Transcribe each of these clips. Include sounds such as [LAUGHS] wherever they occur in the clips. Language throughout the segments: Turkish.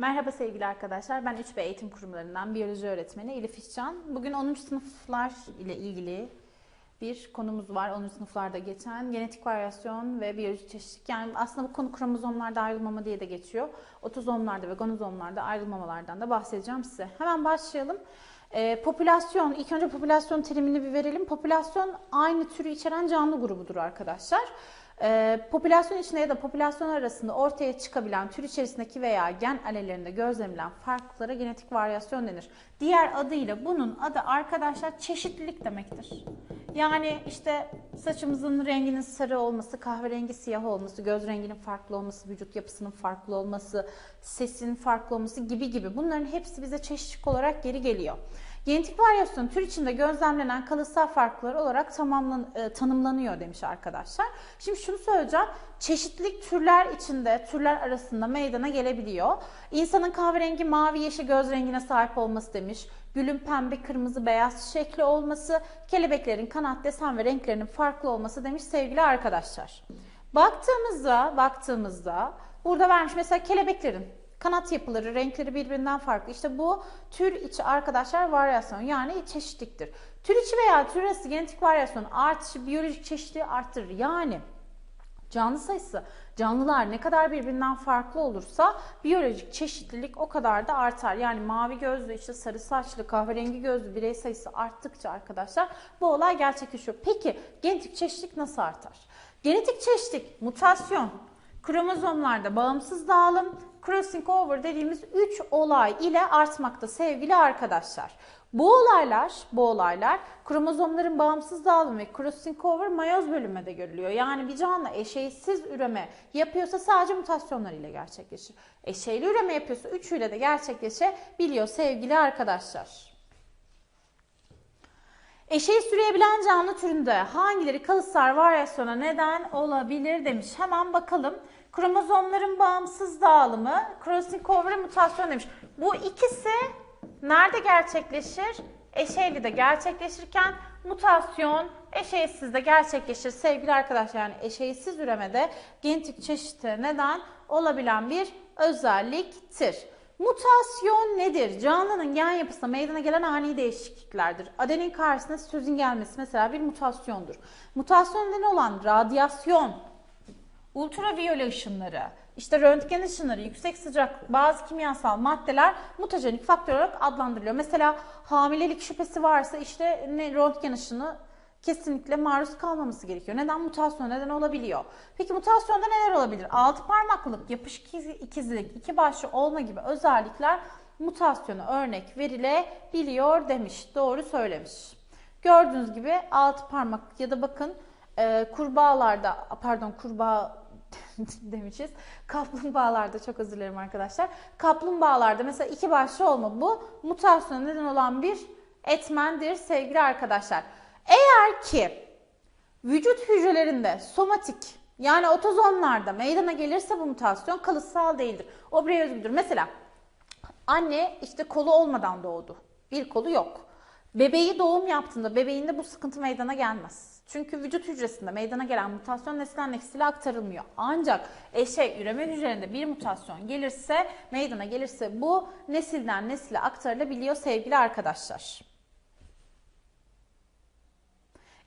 Merhaba sevgili arkadaşlar. Ben 3B Eğitim Kurumlarından biyoloji öğretmeni Elif İşcan. Bugün 10. sınıflar ile ilgili bir konumuz var. 10. sınıflarda geçen genetik varyasyon ve biyolojik çeşitlilik. Yani aslında bu konu kromozomlarda ayrılmama diye de geçiyor. Otozomlarda ve gonozomlarda ayrılmamalardan da bahsedeceğim size. Hemen başlayalım. Ee, popülasyon, ilk önce popülasyon terimini bir verelim. Popülasyon aynı türü içeren canlı grubudur arkadaşlar. Ee, popülasyon içinde ya da popülasyon arasında ortaya çıkabilen tür içerisindeki veya gen alellerinde gözlenilen farklılıklara genetik varyasyon denir. Diğer adıyla bunun adı arkadaşlar çeşitlilik demektir. Yani işte saçımızın renginin sarı olması, kahverengi siyah olması, göz renginin farklı olması, vücut yapısının farklı olması, sesin farklı olması gibi gibi bunların hepsi bize çeşitlilik olarak geri geliyor. Genetik varyasyon tür içinde gözlemlenen kalıtsal farklar olarak tamamlan, e, tanımlanıyor demiş arkadaşlar. Şimdi şunu söyleyeceğim. Çeşitlilik türler içinde, türler arasında meydana gelebiliyor. İnsanın kahverengi, mavi, yeşil göz rengine sahip olması demiş. Gülün pembe, kırmızı, beyaz şekli olması, kelebeklerin kanat, desen ve renklerinin farklı olması demiş sevgili arkadaşlar. Baktığımızda, baktığımızda burada vermiş mesela kelebeklerin Kanat yapıları, renkleri birbirinden farklı. İşte bu tür içi arkadaşlar varyasyon yani çeşitliktir. Tür içi veya tür arası genetik varyasyon artışı biyolojik çeşitliliği arttırır. Yani canlı sayısı, canlılar ne kadar birbirinden farklı olursa biyolojik çeşitlilik o kadar da artar. Yani mavi gözlü, işte sarı saçlı, kahverengi gözlü birey sayısı arttıkça arkadaşlar bu olay gerçekleşiyor. Peki genetik çeşitlilik nasıl artar? Genetik çeşitlilik, mutasyon, kromozomlarda bağımsız dağılım, crossing over dediğimiz 3 olay ile artmakta sevgili arkadaşlar. Bu olaylar, bu olaylar kromozomların bağımsız dağılımı ve crossing over mayoz bölünmede görülüyor. Yani bir canlı eşeğsiz üreme yapıyorsa sadece mutasyonlar ile gerçekleşir. Eşeyli üreme yapıyorsa üçüyle de gerçekleşebiliyor sevgili arkadaşlar. Eşeği süreyebilen canlı türünde hangileri kalıtsal varyasyona neden olabilir demiş. Hemen bakalım. Kromozomların bağımsız dağılımı, crossing over mutasyon demiş. Bu ikisi nerede gerçekleşir? Eşeyli gerçekleşirken mutasyon eşeğsiz de gerçekleşir. Sevgili arkadaşlar yani eşeğsiz üremede genetik çeşite neden olabilen bir özelliktir. Mutasyon nedir? Canlının gen yapısında meydana gelen ani değişikliklerdir. Adenin karşısına sitozin gelmesi mesela bir mutasyondur. Mutasyon nedeni olan radyasyon, ultraviyole ışınları, işte röntgen ışınları, yüksek sıcak bazı kimyasal maddeler mutajenik faktör olarak adlandırılıyor. Mesela hamilelik şüphesi varsa işte ne röntgen ışını kesinlikle maruz kalmaması gerekiyor. Neden? Mutasyon neden olabiliyor. Peki mutasyonda neler olabilir? Altı parmaklılık, yapışık ikizlik, iki başlı olma gibi özellikler mutasyona örnek verilebiliyor demiş. Doğru söylemiş. Gördüğünüz gibi altı parmak ya da bakın e, kurbağalarda pardon kurbağa [LAUGHS] demişiz. Kaplumbağalarda çok özür dilerim arkadaşlar. Kaplumbağalarda mesela iki başlı olma bu mutasyona neden olan bir etmendir sevgili arkadaşlar. Eğer ki vücut hücrelerinde somatik yani otozomlarda meydana gelirse bu mutasyon kalıtsal değildir. O birey özgüdür. Mesela anne işte kolu olmadan doğdu. Bir kolu yok. Bebeği doğum yaptığında bebeğinde bu sıkıntı meydana gelmez. Çünkü vücut hücresinde meydana gelen mutasyon nesilden nesile aktarılmıyor. Ancak eşek üreme hücrelerinde bir mutasyon gelirse, meydana gelirse bu nesilden nesile aktarılabiliyor sevgili arkadaşlar.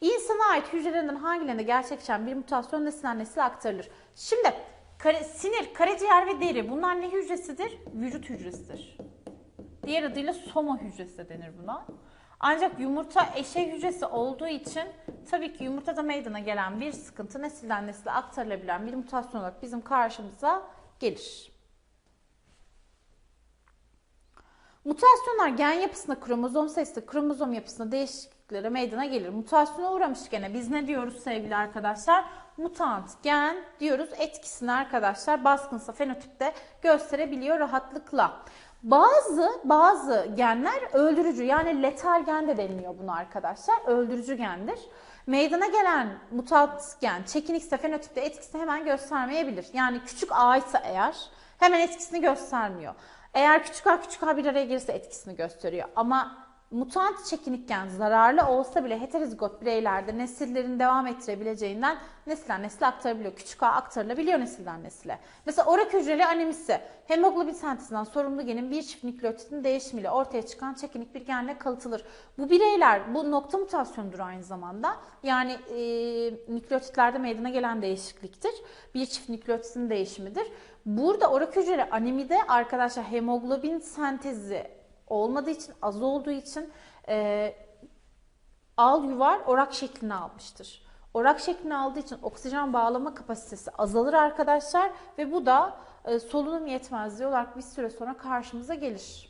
İnsana ait hücrelerinden hangilerinde gerçekleşen bir mutasyon nesilden nesile aktarılır? Şimdi kare, sinir, karaciğer ve deri bunlar ne hücresidir? Vücut hücresidir. Diğer adıyla soma hücresi denir buna. Ancak yumurta eşey hücresi olduğu için tabii ki yumurtada meydana gelen bir sıkıntı nesilden nesile aktarılabilen bir mutasyon olarak bizim karşımıza gelir. Mutasyonlar gen yapısında, kromozom sayısı, kromozom yapısında değişikliklere meydana gelir. Mutasyona uğramış gene biz ne diyoruz sevgili arkadaşlar? Mutant gen diyoruz etkisini arkadaşlar baskınsa fenotipte gösterebiliyor rahatlıkla. Bazı bazı genler öldürücü yani letal gen de deniliyor buna arkadaşlar. Öldürücü gendir. Meydana gelen mutant gen çekinikse fenotipte etkisini hemen göstermeyebilir. Yani küçük A ise eğer hemen etkisini göstermiyor. Eğer küçük A küçük A bir araya gelirse etkisini gösteriyor. Ama mutant çekinikken zararlı olsa bile heterozigot bireylerde nesillerin devam ettirebileceğinden nesilden nesile aktarabiliyor. Küçük a aktarılabiliyor nesilden nesile. Mesela orak hücreli anemisi hemoglobin sentezinden sorumlu genin bir çift nükleotidin değişimiyle ortaya çıkan çekinik bir genle kalıtılır. Bu bireyler bu nokta mutasyonudur aynı zamanda. Yani e, nükleotitlerde meydana gelen değişikliktir. Bir çift nükleotidin değişimidir. Burada orak hücreli anemide arkadaşlar hemoglobin sentezi olmadığı için, az olduğu için e, al yuvar orak şeklini almıştır. Orak şeklini aldığı için oksijen bağlama kapasitesi azalır arkadaşlar ve bu da e, solunum yetmezliği olarak bir süre sonra karşımıza gelir.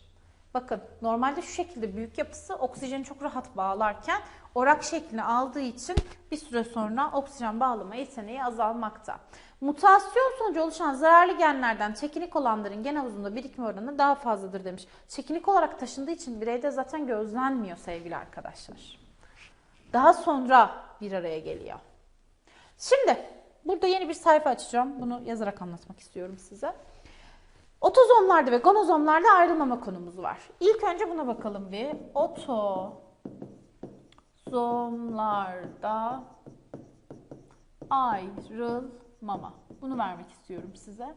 Bakın normalde şu şekilde büyük yapısı oksijeni çok rahat bağlarken orak şeklini aldığı için bir süre sonra oksijen bağlama yeteneği azalmakta. Mutasyon sonucu oluşan zararlı genlerden çekinik olanların gen havuzunda birikim oranı daha fazladır demiş. Çekinik olarak taşındığı için bireyde zaten gözlenmiyor sevgili arkadaşlar. Daha sonra bir araya geliyor. Şimdi burada yeni bir sayfa açacağım. Bunu yazarak anlatmak istiyorum size. Otozomlarda ve gonozomlarda ayrılmama konumuz var. İlk önce buna bakalım bir. Otozomlarda ayrılmama. Bunu vermek istiyorum size.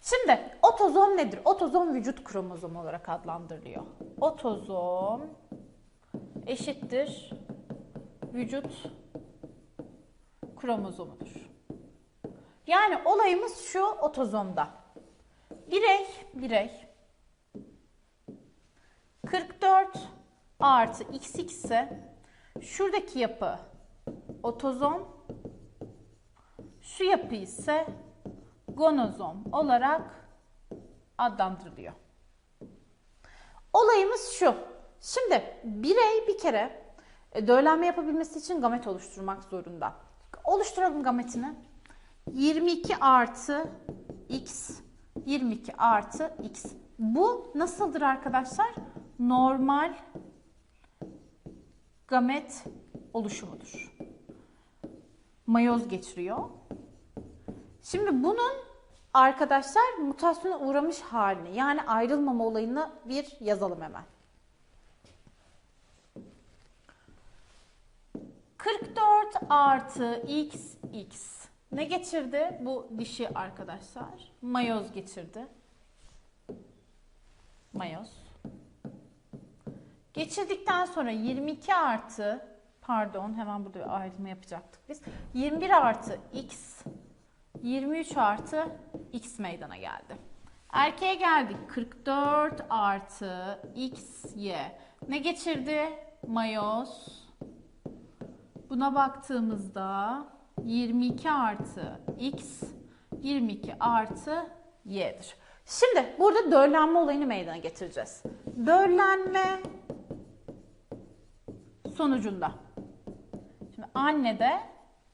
Şimdi otozom nedir? Otozom vücut kromozomu olarak adlandırılıyor. Otozom eşittir vücut kromozomudur. Yani olayımız şu otozomda. Birey, birey 44 artı XX ise şuradaki yapı otozom, şu yapı ise gonozom olarak adlandırılıyor. Olayımız şu. Şimdi birey bir kere e, döllenme yapabilmesi için gamet oluşturmak zorunda. Oluşturalım gametini. 22 artı x 22 artı x. Bu nasıldır arkadaşlar? Normal gamet oluşumudur. Mayoz geçiriyor. Şimdi bunun arkadaşlar mutasyona uğramış halini yani ayrılmama olayını bir yazalım hemen. 44 artı x x ne geçirdi bu dişi arkadaşlar? Mayoz geçirdi. Mayoz. Geçirdikten sonra 22 artı pardon hemen burada bir ayrılma yapacaktık biz. 21 artı x 23 artı x meydana geldi. Erkeğe geldik. 44 artı x y. Ne geçirdi? Mayoz. Buna baktığımızda 22 artı x 22 artı y'dir. Şimdi burada döllenme olayını meydana getireceğiz. Döllenme sonucunda. Şimdi annede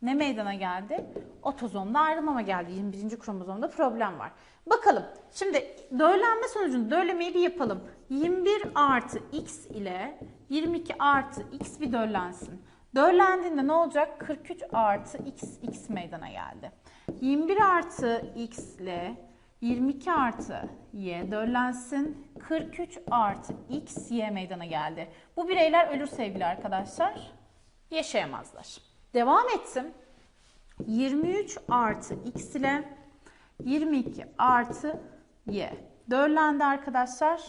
ne meydana geldi? Otozomda ayrılmama geldi. 21. kromozomda problem var. Bakalım. Şimdi döllenme sonucunda döllemeyi bir yapalım. 21 artı x ile 22 artı x bir döllensin. Döllendiğinde ne olacak? 43 artı x, x meydana geldi. 21 artı x ile 22 artı y döllensin. 43 artı x, y meydana geldi. Bu bireyler ölür sevgili arkadaşlar. Yaşayamazlar. Devam ettim. 23 artı x ile 22 artı y. Döllendi arkadaşlar.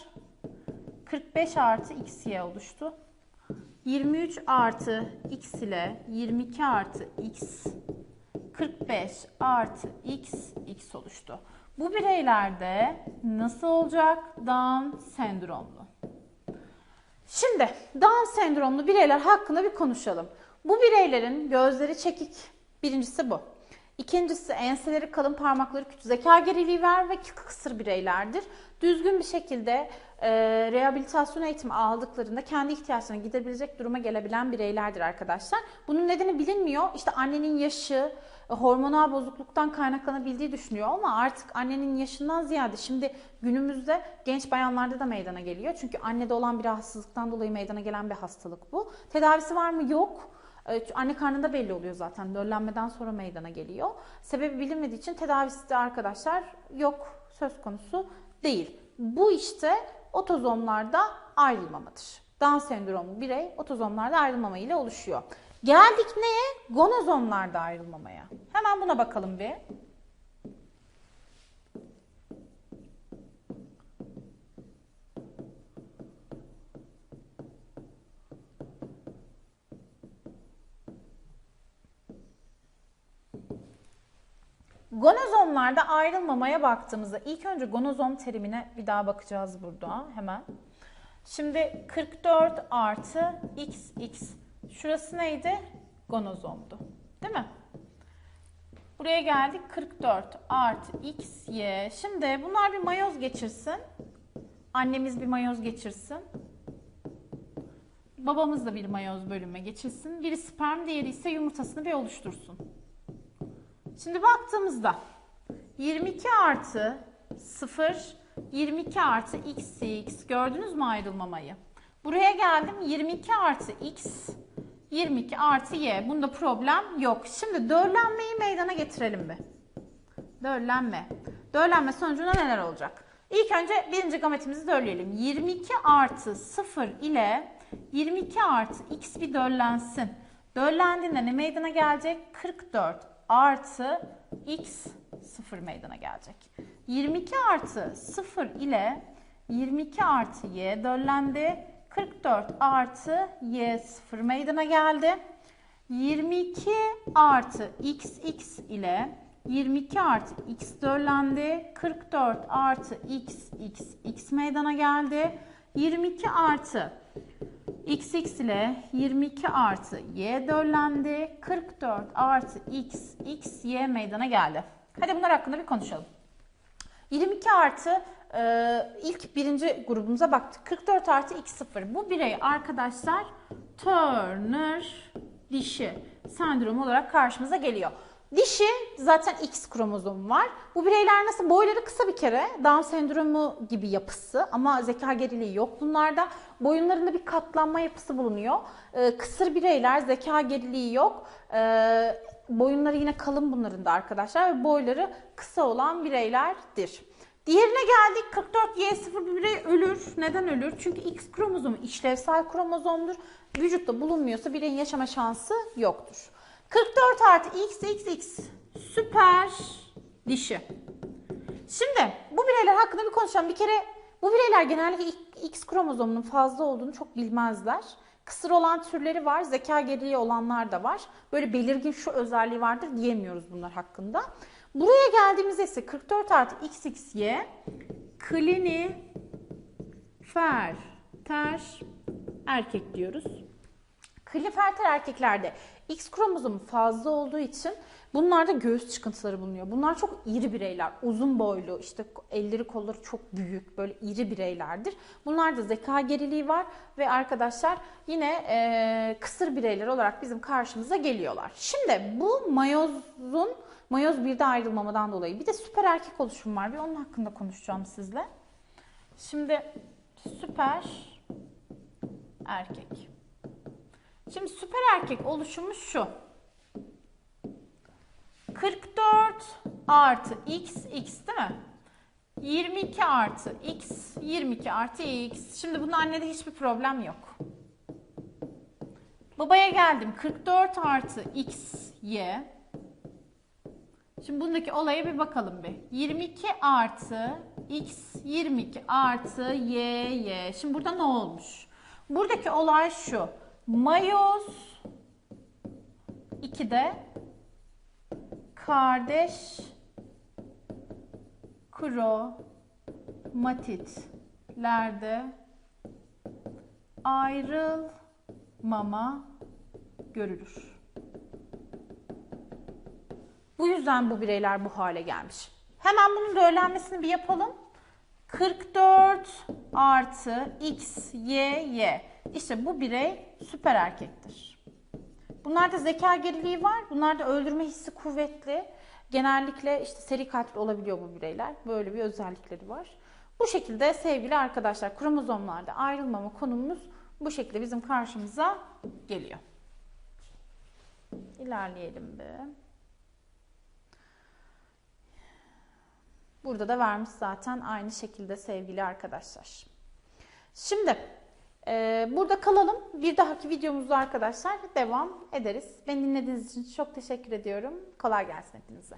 45 artı x, y oluştu. 23 artı x ile 22 artı x 45 artı x x oluştu. Bu bireylerde nasıl olacak? Down sendromlu. Şimdi Down sendromlu bireyler hakkında bir konuşalım. Bu bireylerin gözleri çekik. Birincisi bu. İkincisi enseleri kalın, parmakları küçük. Zeka geriliği var ve kısır bireylerdir. Düzgün bir şekilde e, rehabilitasyon eğitimi aldıklarında kendi ihtiyaçlarını gidebilecek duruma gelebilen bireylerdir arkadaşlar. Bunun nedeni bilinmiyor. İşte annenin yaşı, hormonal bozukluktan kaynaklanabildiği düşünüyor ama artık annenin yaşından ziyade şimdi günümüzde genç bayanlarda da meydana geliyor. Çünkü annede olan bir rahatsızlıktan dolayı meydana gelen bir hastalık bu. Tedavisi var mı? Yok. Anne karnında belli oluyor zaten. Döllenmeden sonra meydana geliyor. Sebebi bilinmediği için tedavisi de arkadaşlar yok söz konusu değil. Bu işte otozomlarda ayrılmamadır. Down sendromlu birey otozomlarda ayrılmama ile oluşuyor. Geldik neye? Gonozomlarda ayrılmamaya. Hemen buna bakalım bir. Gonozomlarda ayrılmamaya baktığımızda ilk önce gonozom terimine bir daha bakacağız burada hemen. Şimdi 44 artı xx şurası neydi? Gonozomdu. Değil mi? Buraya geldik 44 artı xy. Şimdi bunlar bir mayoz geçirsin. Annemiz bir mayoz geçirsin. Babamız da bir mayoz bölüme geçirsin. Biri sperm diğeri ise yumurtasını bir oluştursun. Şimdi baktığımızda 22 artı 0, 22 artı x, x gördünüz mü ayrılmamayı? Buraya geldim 22 artı x, 22 artı y. Bunda problem yok. Şimdi dörlenmeyi meydana getirelim bir. Dörlenme. Dörlenme sonucunda neler olacak? İlk önce birinci gametimizi dörleyelim. 22 artı 0 ile 22 artı x bir dörlensin. Dörlendiğinde ne meydana gelecek? 44 artı x 0 meydana gelecek. 22 artı 0 ile 22 artı y döllendi. 44 artı y 0 meydana geldi. 22 artı x x ile 22 artı x döllendi. 44 artı x x x meydana geldi. 22 artı xx ile 22 artı y döllendi. 44 artı x, x, y meydana geldi. Hadi bunlar hakkında bir konuşalım. 22 artı e, ilk birinci grubumuza baktık. 44 artı x 0. Bu birey arkadaşlar Turner dişi sendromu olarak karşımıza geliyor. Dişi zaten X kromozomu var. Bu bireyler nasıl? Boyları kısa bir kere. Down sendromu gibi yapısı ama zeka geriliği yok bunlarda. Boyunlarında bir katlanma yapısı bulunuyor. Ee, kısır bireyler zeka geriliği yok. Ee, boyunları yine kalın bunların da arkadaşlar ve boyları kısa olan bireylerdir. Diğerine geldik 44 Y0 bir birey ölür. Neden ölür? Çünkü X kromozomu işlevsel kromozomdur. Vücutta bulunmuyorsa bireyin yaşama şansı yoktur. 44 artı x süper dişi. Şimdi bu bireyler hakkında bir konuşalım. Bir kere bu bireyler genellikle X kromozomunun fazla olduğunu çok bilmezler. Kısır olan türleri var, zeka geriliği olanlar da var. Böyle belirgin şu özelliği vardır diyemiyoruz bunlar hakkında. Buraya geldiğimizde ise 44 artı XXY klini fer ter erkek diyoruz. Kliferter erkeklerde X kromozomu fazla olduğu için bunlarda göğüs çıkıntıları bulunuyor. Bunlar çok iri bireyler, uzun boylu, işte elleri kolları çok büyük, böyle iri bireylerdir. Bunlarda zeka geriliği var ve arkadaşlar yine e, kısır bireyler olarak bizim karşımıza geliyorlar. Şimdi bu mayozun, mayoz 1'de ayrılmamadan dolayı bir de süper erkek oluşumu var. Bir onun hakkında konuşacağım sizle. Şimdi süper erkek. Şimdi süper erkek oluşumu şu. 44 artı x, x değil mi? 22 artı x, 22 artı x. Şimdi bunun annede hiçbir problem yok. Babaya geldim. 44 artı x, y. Şimdi bundaki olaya bir bakalım bir. 22 artı x, 22 artı y, y. Şimdi burada ne olmuş? Buradaki olay şu. Mayoz 2'de kardeş kromatitlerde ayrılmama görülür. Bu yüzden bu bireyler bu hale gelmiş. Hemen bunun öğrenmesini bir yapalım. 44 artı x, y, y. İşte bu birey süper erkektir. Bunlarda zeka geriliği var. Bunlarda öldürme hissi kuvvetli. Genellikle işte seri katil olabiliyor bu bireyler. Böyle bir özellikleri var. Bu şekilde sevgili arkadaşlar kromozomlarda ayrılmama konumuz bu şekilde bizim karşımıza geliyor. İlerleyelim bir. Burada da vermiş zaten aynı şekilde sevgili arkadaşlar. Şimdi burada kalalım. Bir dahaki videomuzda arkadaşlar devam ederiz. Beni dinlediğiniz için çok teşekkür ediyorum. Kolay gelsin hepinize.